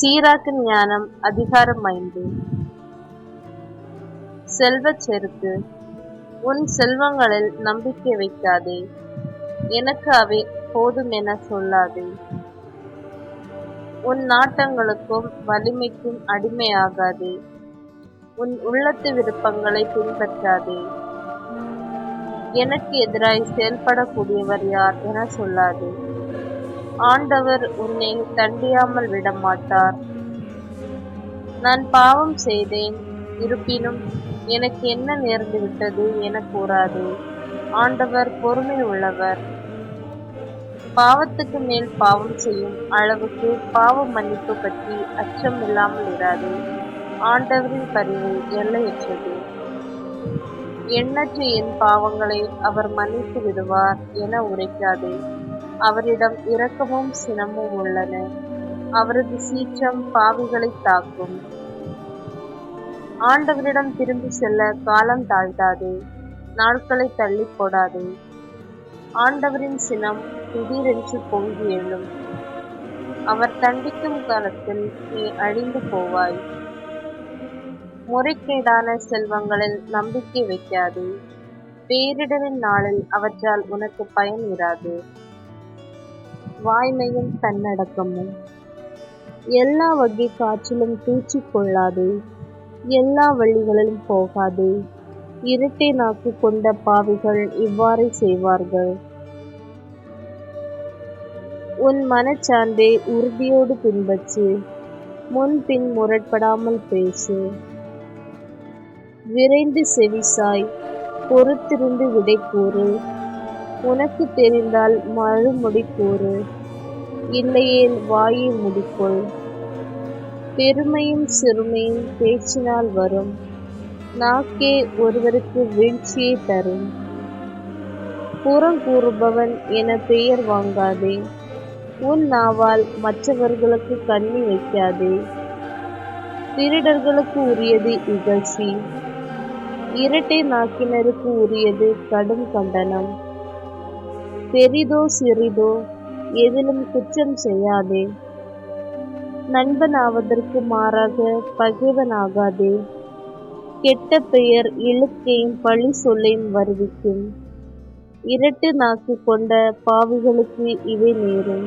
சீராக்கு ஞானம் அதிகாரம் ஐந்து. செல்வச் செருக்கு உன் செல்வங்களில் நம்பிக்கை வைக்காதே. எனக்கு அவை போதும் என சொல்லாதே. உன் நாட்டங்களுக்கும் வலிமைக்கும் அடிமையாகாதே. உன் உள்ளத்து விருப்பங்களை பின்பற்றாதே. எனக்கு எதிராய் செயல்படக்கூடியவர் யார் என சொல்லாதே. ஆண்டவர் உன்னை தண்டியாமல் விட மாட்டார் நான் பாவம் செய்தேன் இருப்பினும் எனக்கு என்ன நேர்ந்து விட்டது என கூறாதே. ஆண்டவர் பொறுமை உள்ளவர். பாவத்துக்கு மேல் பாவம் செய்யும் அளவுக்கு பாவ மன்னிப்பு பற்றி அச்சம் இல்லாமல் இராது. ஆண்டவரின் பரிவு எல்லையற்றது. எண்ணற்ற என் பாவங்களை அவர் மன்னித்து விடுவார் என உரைக்காதே. அவரிடம் இரக்கமும் சினமும் உள்ளன. அவரது சீற்றம் பாவிகளை தாக்கும். ஆண்டவரிடம் திரும்பி செல்ல காலம் தாழ்த்தாதே நாட்களை தள்ளி போடாதே. ஆண்டவரின் சினம் திடீரென்று பொங்கி எழும். அவர் தண்டிக்கும் காலத்தில் நீ அழிந்து போவாய். முறைகேடான செல்வங்களில் நம்பிக்கை வைக்காதே. பேரிடரின் நாளில் அவற்றால் உனக்கு பயன் இராது. வாய்மையும் தன்னடக்கமும். எல்லா வகை காற்றிலும் தூச்சி கொள்ளாதே. எல்லா வழிகளிலும் போகாதே. இரட்டை நாக்கு கொண்ட பாவிகள் இவ்வாறு செய்வார்கள். உன் மனச்சான்றை உறுதியோடு பின்பற்று. முன்பின் முரட்படாமல் பேசு. விரைந்து செவிசாய் பொறுத்திருந்து விடை கூறு. உனக்கு தெரிந்தால் மறுமொழி கூறு இல்லையேல் வாயை முடிக்கொள் பெருமையும் சிறுமையும் பேச்சினால் வரும். நாக்கே ஒருவருக்கு வீழ்ச்சியை தரும். புறம் கூறுபவன் என பெயர் வாங்காதே. உன் நாவால் மற்றவர்களுக்கு கண்ணி வைக்காதே. திருடர்களுக்கு உரியது இகழ்ச்சி. இரட்டை நாக்கினருக்கு உரியது கடும் கண்டனம். பெரிதோ சிறிதோ எதிலும் குற்றம் செய்யாதே. நண்பனாவதற்கு மாறாக பகைவனாகாதே. கெட்ட பெயர் இழுக்கையும் பழி சொல்லையும் வருவிக்கும். இரட்டு நாக்கு கொண்ட பாவிகளுக்கு இவை நேரும்.